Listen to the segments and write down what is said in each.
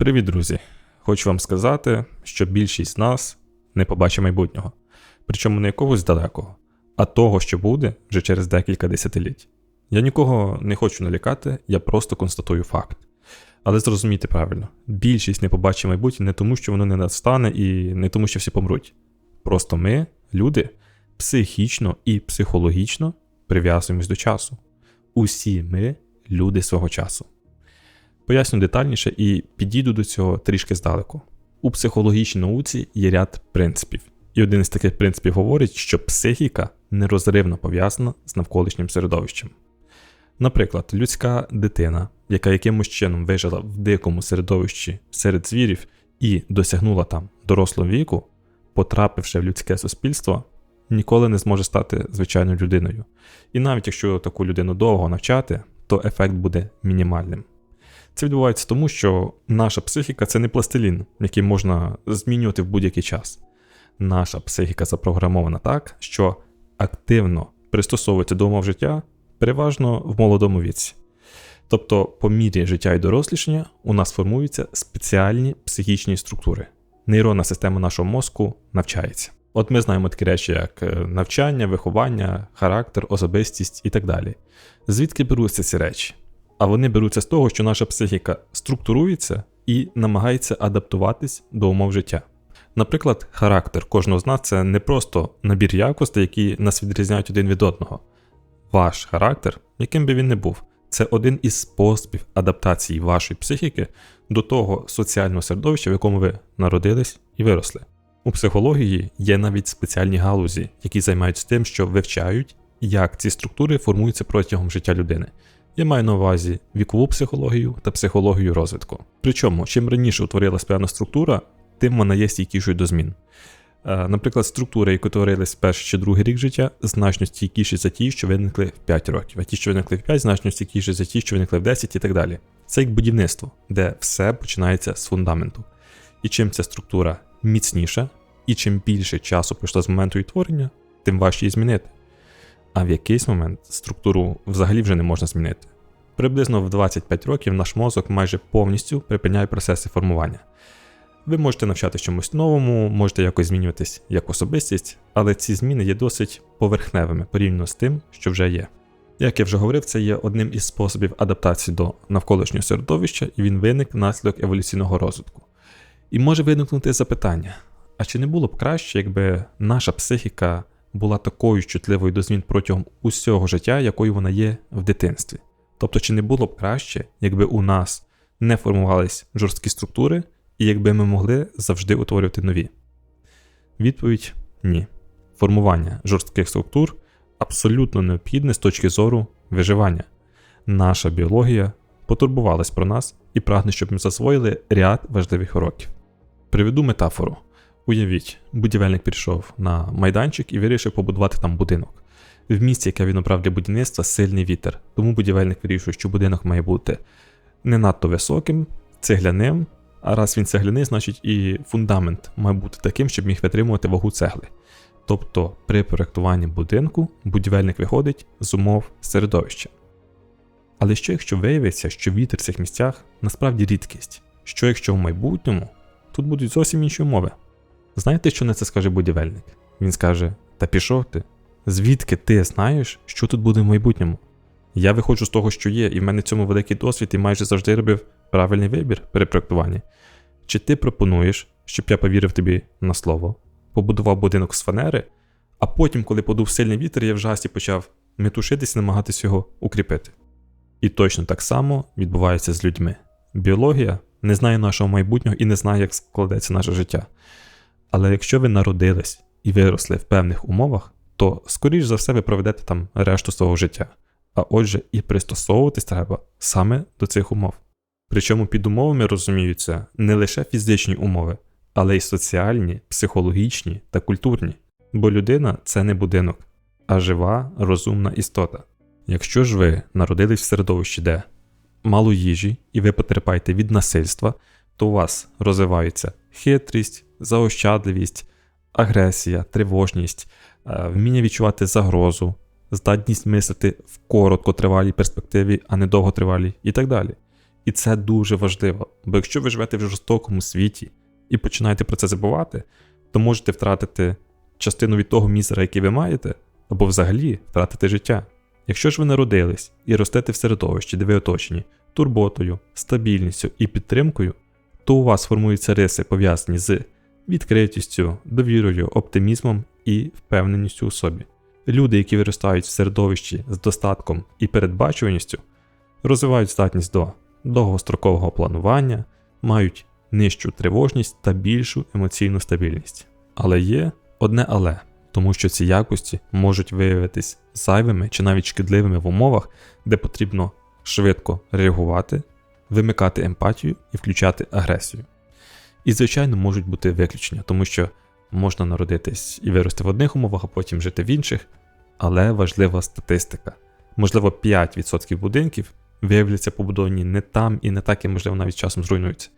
Привіт, друзі! Хочу вам сказати, що більшість з нас не побачить майбутнього, причому не якогось далекого, а того, що буде вже через декілька десятиліть. Я нікого не хочу налякати, я просто констатую факт. Але зрозумійте правильно, більшість не побачить майбутнє не тому, що воно не настане, і не тому, що всі помруть. Просто ми, люди, психічно і психологічно прив'язуємось до часу. Усі ми люди свого часу. Поясню детальніше і підійду до цього трішки здалеку. У психологічній науці є ряд принципів, і один із таких принципів говорить, що психіка нерозривно пов'язана з навколишнім середовищем. Наприклад, людська дитина, яка якимось чином вижила в дикому середовищі серед звірів і досягнула там дорослого віку, потрапивши в людське суспільство, ніколи не зможе стати звичайною людиною. І навіть якщо таку людину довго навчати, то ефект буде мінімальним. Це відбувається тому, що наша психіка це не пластилін, який можна змінювати в будь-який час. Наша психіка запрограмована так, що активно пристосовується до умов життя переважно в молодому віці. Тобто, по мірі життя і дорослішання у нас формуються спеціальні психічні структури. Нейронна система нашого мозку навчається. От ми знаємо такі речі, як е, навчання, виховання, характер, особистість і так далі. Звідки беруться ці речі? А вони беруться з того, що наша психіка структурується і намагається адаптуватись до умов життя. Наприклад, характер кожного з нас це не просто набір якостей, які нас відрізняють один від одного. Ваш характер, яким би він не був, це один із способів адаптації вашої психіки до того соціального середовища, в якому ви народились і виросли. У психології є навіть спеціальні галузі, які займаються тим, що вивчають, як ці структури формуються протягом життя людини. Я маю на увазі вікову психологію та психологію розвитку. Причому, чим раніше утворилась певна структура, тим вона є стійкішою до змін. Е, наприклад, структури, які утворились в перший чи другий рік життя, значно стійкіші за ті, що виникли в 5 років, а ті, що виникли в 5, значно стійкіші за ті, що виникли в 10 і так далі. Це як будівництво, де все починається з фундаменту. І чим ця структура міцніша, і чим більше часу пройшло з моменту її творення, тим важче її змінити. А в якийсь момент структуру взагалі вже не можна змінити. Приблизно в 25 років наш мозок майже повністю припиняє процеси формування. Ви можете навчатися чомусь новому, можете якось змінюватись як особистість, але ці зміни є досить поверхневими порівняно з тим, що вже є. Як я вже говорив, це є одним із способів адаптації до навколишнього середовища, і він виник внаслідок еволюційного розвитку. І може виникнути запитання: а чи не було б краще, якби наша психіка була такою чутливою до змін протягом усього життя, якою вона є в дитинстві? Тобто, чи не було б краще, якби у нас не формувались жорсткі структури, і якби ми могли завжди утворювати нові? Відповідь ні. Формування жорстких структур абсолютно необхідне з точки зору виживання. Наша біологія потурбувалась про нас і прагне, щоб ми засвоїли ряд важливих уроків. Приведу метафору. Уявіть, будівельник прийшов на майданчик і вирішив побудувати там будинок. В місті, яке він обрав для будівництва, сильний вітер, тому будівельник вирішує, що будинок має бути не надто високим, цегляним, а раз він цегляний, значить і фундамент має бути таким, щоб міг витримувати вагу цегли. Тобто при проєктуванні будинку будівельник виходить з умов середовища. Але що якщо виявиться, що вітер в цих місцях насправді рідкість? Що якщо в майбутньому тут будуть зовсім інші умови? Знаєте, що на це скаже будівельник? Він скаже: Та пішов ти, звідки ти знаєш, що тут буде в майбутньому? Я виходжу з того, що є, і в мене в цьому великий досвід і майже завжди робив правильний вибір при проєктуванні. Чи ти пропонуєш, щоб я повірив тобі на слово, побудував будинок з фанери, а потім, коли подув сильний вітер, я в жасі почав метушитись і намагатись його укріпити. І точно так само відбувається з людьми. Біологія не знає нашого майбутнього і не знає, як складеться наше життя. Але якщо ви народились і виросли в певних умовах, то, скоріш за все, ви проведете там решту свого життя. А отже, і пристосовуватись треба саме до цих умов. Причому під умовами розуміються не лише фізичні умови, але й соціальні, психологічні та культурні. Бо людина це не будинок, а жива, розумна істота. Якщо ж ви народились в середовищі, де мало їжі і ви потерпаєте від насильства, то у вас розвиваються хитрість, заощадливість, агресія, тривожність, е, вміння відчувати загрозу, здатність мислити в короткотривалій перспективі, а не довготривалій, і так далі. І це дуже важливо, бо якщо ви живете в жорстокому світі і починаєте про це забувати, то можете втратити частину від того мізера, який ви маєте, або взагалі втратити життя. Якщо ж ви народились і ростете в середовищі, де ви оточені турботою, стабільністю і підтримкою, то у вас формуються риси, пов'язані з відкритістю, довірою, оптимізмом і впевненістю у собі. Люди, які виростають в середовищі з достатком і передбачуваністю, розвивають здатність до довгострокового планування, мають нижчу тривожність та більшу емоційну стабільність. Але є одне але, тому що ці якості можуть виявитись зайвими чи навіть шкідливими в умовах, де потрібно швидко реагувати, вимикати емпатію і включати агресію. І, звичайно, можуть бути виключення, тому що можна народитись і вирости в одних умовах, а потім жити в інших, але важлива статистика. Можливо, 5% будинків виявляться побудовані не там і не так, і, можливо, навіть часом зруйнуються.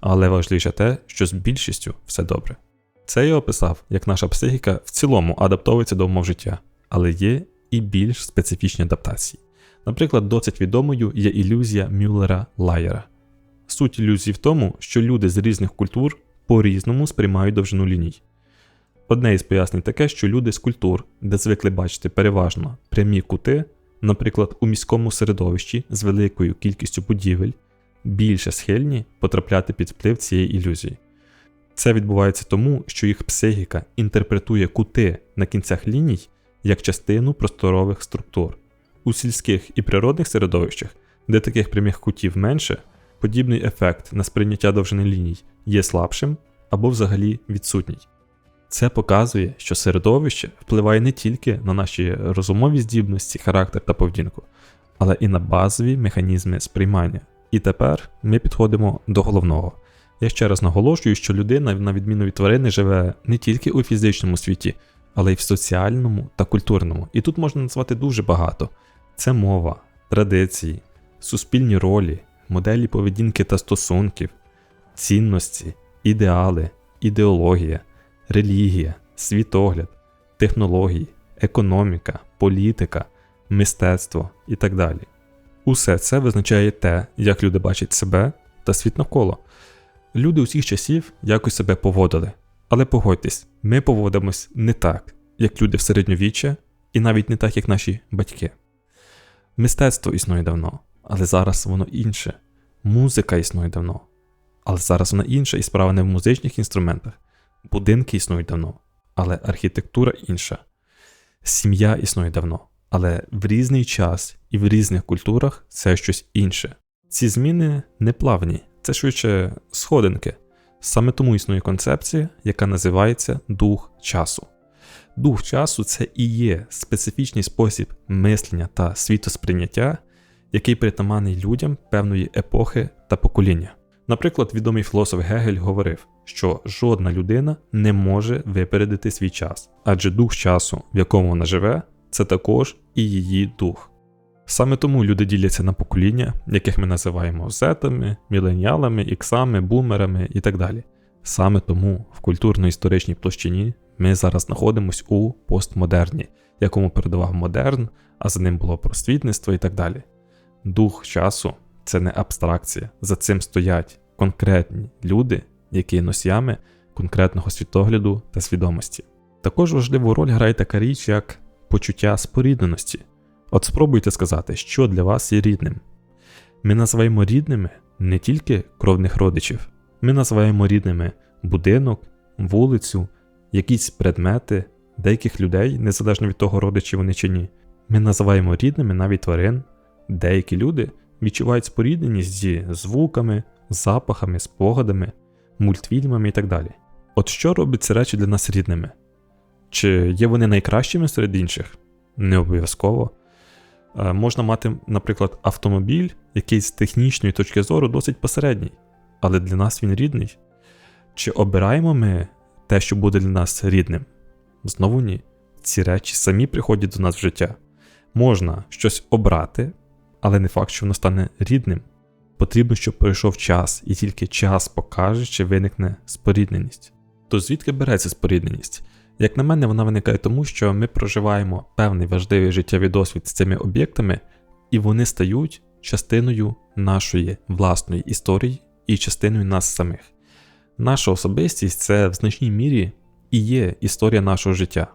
Але важливіше те, що з більшістю все добре. Це я описав, як наша психіка в цілому адаптовується до умов життя, але є і більш специфічні адаптації. Наприклад, досить відомою є ілюзія Мюллера Лайера. Суть ілюзії в тому, що люди з різних культур по-різному сприймають довжину ліній. Одне із пояснень таке, що люди з культур, де звикли бачити переважно прямі кути, наприклад, у міському середовищі з великою кількістю будівель, більше схильні потрапляти під вплив цієї ілюзії. Це відбувається тому, що їх психіка інтерпретує кути на кінцях ліній як частину просторових структур. У сільських і природних середовищах, де таких прямих кутів менше, подібний ефект на сприйняття довжини ліній є слабшим або взагалі відсутній. Це показує, що середовище впливає не тільки на наші розумові здібності, характер та поведінку, але і на базові механізми сприймання. І тепер ми підходимо до головного. Я ще раз наголошую, що людина, на відміну від тварини, живе не тільки у фізичному світі, але й в соціальному та культурному. І тут можна назвати дуже багато: це мова, традиції, суспільні ролі, моделі поведінки та стосунків, цінності, ідеали, ідеологія, релігія, світогляд, технології, економіка, політика, мистецтво і так далі. Усе це визначає те, як люди бачать себе та світ навколо. Люди усіх часів якось себе поводили. Але погодьтесь, ми поводимось не так, як люди в середньовіччя, і навіть не так, як наші батьки. Мистецтво існує давно, але зараз воно інше. Музика існує давно, але зараз вона інша і справа не в музичних інструментах. Будинки існують давно, але архітектура інша. Сім'я існує давно, але в різний час і в різних культурах це щось інше. Ці зміни не плавні, це швидше сходинки. Саме тому існує концепція, яка називається дух часу. Дух часу це і є специфічний спосіб мислення та світосприйняття, який притаманний людям певної епохи та покоління. Наприклад, відомий філософ Гегель говорив, що жодна людина не може випередити свій час, адже дух часу, в якому вона живе, це також і її дух. Саме тому люди діляться на покоління, яких ми називаємо зетами, міленіалами, іксами, бумерами і так далі. Саме тому в культурно-історичній площині ми зараз знаходимося у постмодерні, якому передавав модерн, а за ним було просвітництво і так далі. Дух часу це не абстракція, за цим стоять конкретні люди, які є носіями конкретного світогляду та свідомості. Також важливу роль грає така річ, як почуття спорідненості. От спробуйте сказати, що для вас є рідним. Ми називаємо рідними не тільки кровних родичів, ми називаємо рідними будинок, вулицю, якісь предмети, деяких людей, незалежно від того, родичі вони чи ні. Ми називаємо рідними навіть тварин. Деякі люди відчувають спорідненість зі звуками, запахами, спогадами, мультфільмами і так далі. От що робить ці речі для нас рідними? Чи є вони найкращими серед інших? Не обов'язково. Е, можна мати, наприклад, автомобіль, який з технічної точки зору досить посередній, але для нас він рідний. Чи обираємо ми те, що буде для нас рідним? Знову ні. Ці речі самі приходять до нас в життя. Можна щось обрати, але не факт, що воно стане рідним. Потрібно, щоб пройшов час, і тільки час покаже, чи виникне спорідненість. То звідки береться спорідненість? Як на мене, вона виникає тому, що ми проживаємо певний важливий життєвий досвід з цими об'єктами, і вони стають частиною нашої власної історії і частиною нас самих. Наша особистість це в значній мірі і є історія нашого життя.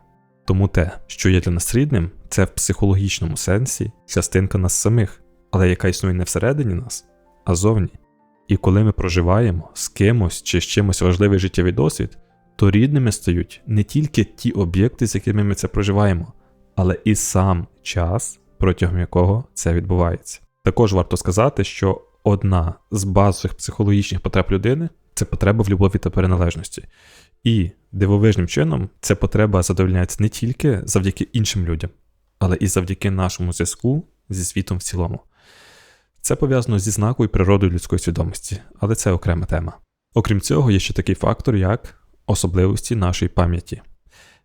Тому те, що є для нас рідним, це в психологічному сенсі частинка нас самих, але яка існує не всередині нас, а зовні. І коли ми проживаємо з кимось чи з чимось важливий життєвий досвід, то рідними стають не тільки ті об'єкти, з якими ми це проживаємо, але і сам час, протягом якого це відбувається. Також варто сказати, що одна з базових психологічних потреб людини це потреба в любові та переналежності. І дивовижним чином ця потреба задовольняється не тільки завдяки іншим людям, але і завдяки нашому зв'язку зі світом в цілому. Це пов'язано зі знакою природою людської свідомості, але це окрема тема. Окрім цього, є ще такий фактор, як особливості нашої пам'яті.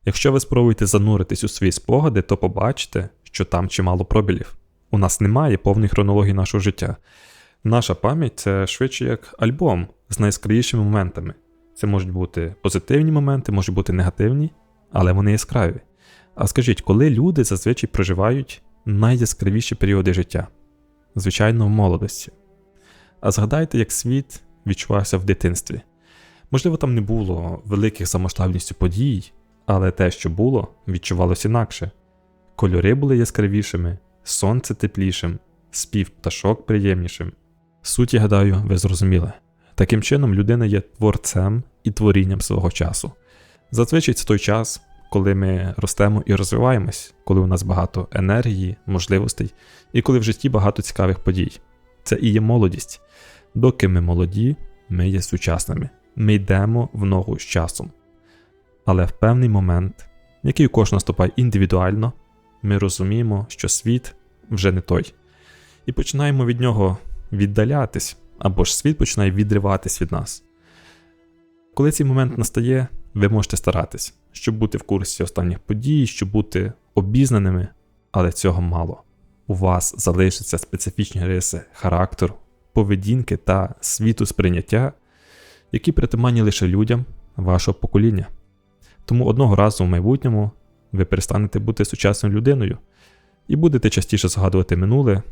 Якщо ви спробуєте зануритись у свої спогади, то побачите, що там чимало пробілів. У нас немає повної хронології нашого життя. Наша пам'ять це швидше як альбом з найяскравішими моментами. Це можуть бути позитивні моменти, можуть бути негативні, але вони яскраві. А скажіть, коли люди зазвичай проживають найяскравіші періоди життя? Звичайно, в молодості. А згадайте, як світ відчувався в дитинстві. Можливо, там не було великих за масштабністю подій, але те, що було, відчувалося інакше. Кольори були яскравішими, сонце теплішим, спів пташок приємнішим. Суті, гадаю, ви зрозуміли. Таким чином, людина є творцем і творінням свого часу. Зазвичай це той час, коли ми ростемо і розвиваємось, коли у нас багато енергії, можливостей, і коли в житті багато цікавих подій. Це і є молодість. Доки ми молоді, ми є сучасними, ми йдемо в ногу з часом. Але в певний момент, який у кожного наступає індивідуально, ми розуміємо, що світ вже не той, і починаємо від нього віддалятись, або ж світ починає відриватись від нас. Коли цей момент настає, ви можете старатись, щоб бути в курсі останніх подій, щоб бути обізнаними, але цього мало. У вас залишаться специфічні риси характеру, поведінки та світу сприйняття, які притаманні лише людям вашого покоління. Тому одного разу в майбутньому ви перестанете бути сучасною людиною і будете частіше згадувати минуле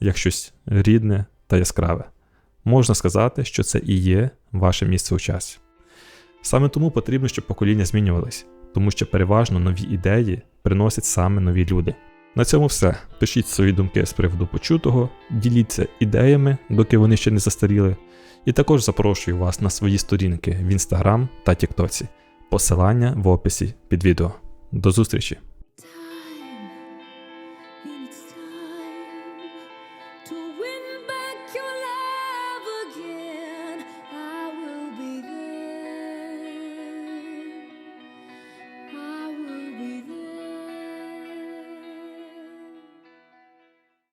як щось рідне та яскраве. Можна сказати, що це і є ваше місце у часі. Саме тому потрібно, щоб покоління змінювались, тому що переважно нові ідеї приносять саме нові люди. На цьому все. Пишіть свої думки з приводу почутого, діліться ідеями, доки вони ще не застаріли, і також запрошую вас на свої сторінки в інстаграм та Тіктоці. Посилання в описі під відео. До зустрічі!